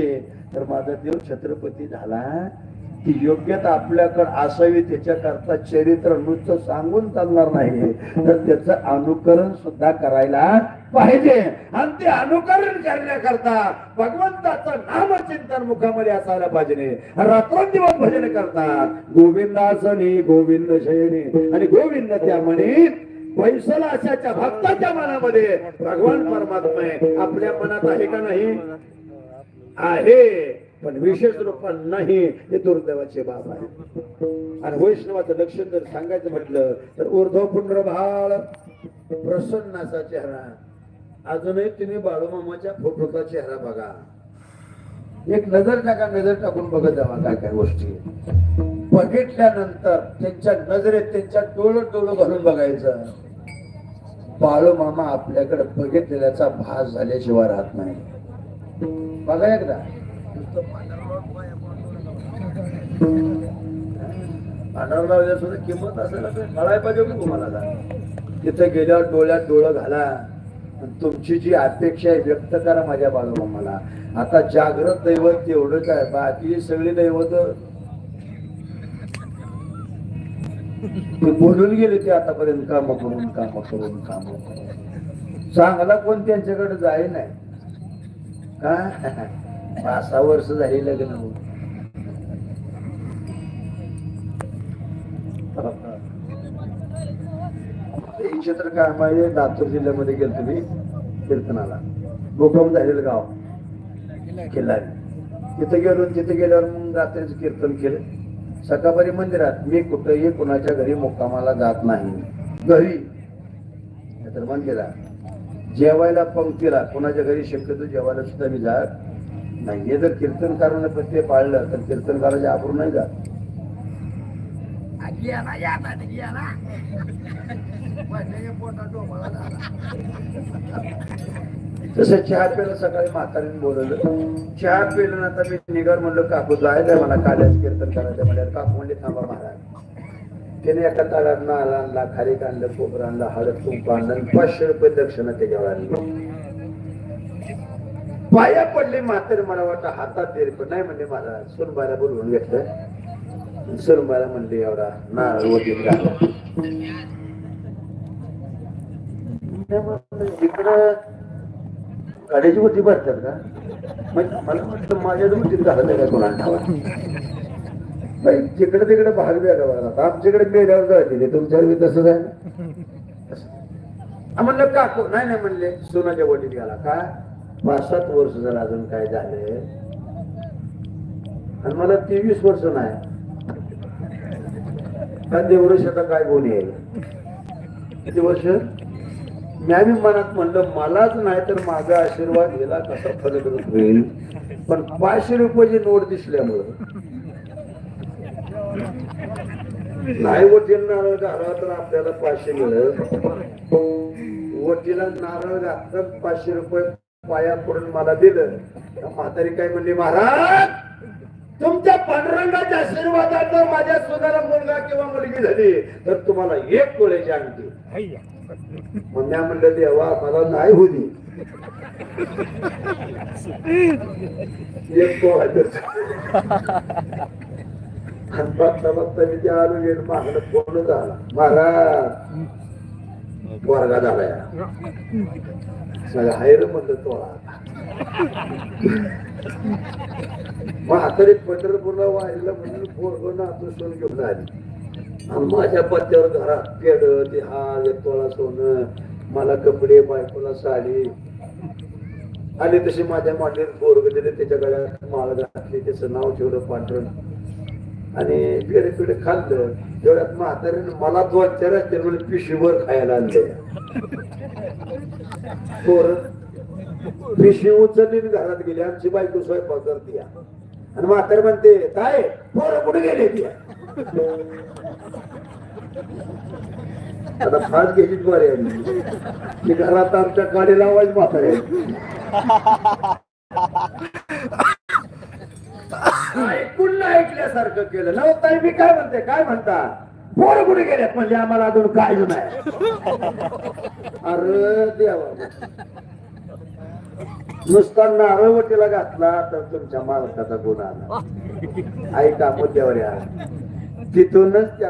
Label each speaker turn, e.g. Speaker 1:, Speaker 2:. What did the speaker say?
Speaker 1: तर माझा देव छत्रपती झाला. ती योग्यता आपल्याकडे असावी त्याच्याकरता चरित्र नुसतं सांगून चालणार नाही. तर त्याचं अनुकरण सुद्धा करायला पाहिजे. आणि ते अनुकरण करण्याकरता भगवंताचं नामचिंतन मुखामध्ये असायला पाहिजे. रात्रंदिवस भजन करतात. गोविंदासनी गोविंद शयनी आणि गोविंद त्या म्हणे पैसला अशाच्या भक्ताच्या मनामध्ये भगवान परमात्मा आपल्या मनात आहे का नाही? आहे. पण विशेष रूपात नाही हे दुर्दैवाचे बाब आहे. आणि वैष्णवाचं लक्षण जर सांगायचं म्हटलं तर ऊर्ध्व पुंड्र भाळ प्रसन्नाचा चेहरा. अजूनही तुम्ही बाळूमामाच्या फोटोचा चेहरा बघा. एक नजर टाका नजर टाकून बघत जावा काय काय गोष्टी. बघितल्यानंतर त्यांच्या नजरेत त्यांच्या डोळ डोळ घालून बघायचं. बाळू मामा आपल्याकडे बघितलेल्याचा भास झाल्याशिवाय राहत नाही. बघा एकदा. पांढरगाव सुद्धा किंमत असेल तर कळायला पाहिजे का तुम्हाला तिथे गेल्यावर डोळ्यात डोळं घाला. तुमची जी अपेक्षा आहे व्यक्त करा माझ्या बाजूला मला. आता जागृत दैवत एवढंच आहे बाकी सगळी दैवत बोलून गेले ते आतापर्यंत काम करून काम करून काम करून. चांगला कोण त्यांच्याकडे जाई नाही. का? पाच सहा वर्ष झाली लग्न होऊन. क्षेत्र काय माहिती लातूर जिल्ह्यामध्ये गेलो तुम्ही कीर्तनाला. भूकंप झालेलं गाव. किल्ला तिथे गेलो तिथे गेल्यावर मग रात्रीच कीर्तन केलं. सकाळपारी मंदिरात मी कुठेही कुणाच्या घरी मुक्कामाला जात नाही. घरी. तर मंदिरात जेवायला पंक्तीला कुणाच्या घरी शक्यतो जेवायला सुद्धा मी जात नाही. हे जर कीर्तनकाराने ते पाळलं तर कीर्तनकाराच्या आबरू नाही जात. तसं चहा प्यायला सकाळी म्हातारीने बोलवलं. चहा पिलं ना आता मी निघाल म्हणलं काकू जायचंय मला काल्याच कीर्तन करायचं म्हणजे काकू म्हणले थांबा महाराज. त्याने एका ताळात नाल आणला खारीक आणलं कोबर आणला हळद कुंकू आणलं पाचशे रुपये दक्षिणा त्याच्यावर आणली. पाया पडले म्हातारे मला वाटतं हातात दे पण नाही म्हणले मला. सुनबाला बोलवून घेतलं. सुनबाला म्हणले एवढा नारळ वटीत घाला. इकडं गाड्याची होती भरतात का? म्हणजे मला वाटतं माझ्या वटीत घालत का कोणाला ठावा जिकडे तिकडे भाग वेगळा बघा आता आमच्याकडे मेल्यावर जायचे तुमच्यावर बी तसंच आहे. म्हणलं काकू नाही नाही म्हणले सोनाच्या वडील गेला का? पाच सात वर्ष झालं अजून काय झाले? आणि मला तेवीस वर्ष नाही. का देवरश आता काय गुण येईल किती वर्ष? मी आम्ही मनात म्हणलं मलाच नाही तर माझा आशीर्वाद गेला कसा फरक होईल? पण पाचशे रुपयाची नोट दिसल्यामुळं नाही वटील नारळ घाला तर आपल्याला पाचशे मिळत वटीला नारळ घातलं पाचशे रुपये पाया पडून मला दिलं. तर म्हातारी काय म्हणली महाराज तुमच्या पांडुरंगाच्या आशीर्वादात जर माझ्या सोनाला मुलगा किंवा मुलगी झाली तर तुम्हाला एक तोळ्याची आणखी मग मी म्हणलं देवा मला नाही होती एक. आणि बघता बघता मी ते आलो मागणं पूर्ण झाला महाराज वर्गा झाला हायर म्हणलं तोळा मग आता पंढरपूरला वाहिलं म्हणून पोरगं नातू सोन घेऊन आली आणि माझ्या पत्त्यावर घरात पेड ते हा तोळा सोनं मला कपडे बायकोला साडी आणि तशी माझ्या मांडीत पोरग दिले त्याच्या गळ्यात माळ घातली त्याचं नाव ठेवलं पांढरं आणि पेढे पेढे खाल्लं तेवढ्यात म्हातारीने मला दोन चार असते म्हणजे पिशीवर खायला आणले. पोर पिशवी उचलली घरात गेली. आमची बायको स्वयंपाक करते आणि म्हातारी म्हणते काय? पोरं कुठे गेले ती आता फास घ्यायचीच बरे घरात आमच्या गाडी आवाज म्हातारी ऐकून ऐकल्यासारखं केलं. नव्हता मी काय म्हणते? काय म्हणता? पोर कुठे गेल्यात म्हणजे आम्हाला अजून काय नाही. अरे देवा. नुसता नारळवटीला घातला तर तुमच्या मालकाचा गुन्हा आला. ऐका मुद्द्यावर या. तिथूनच त्या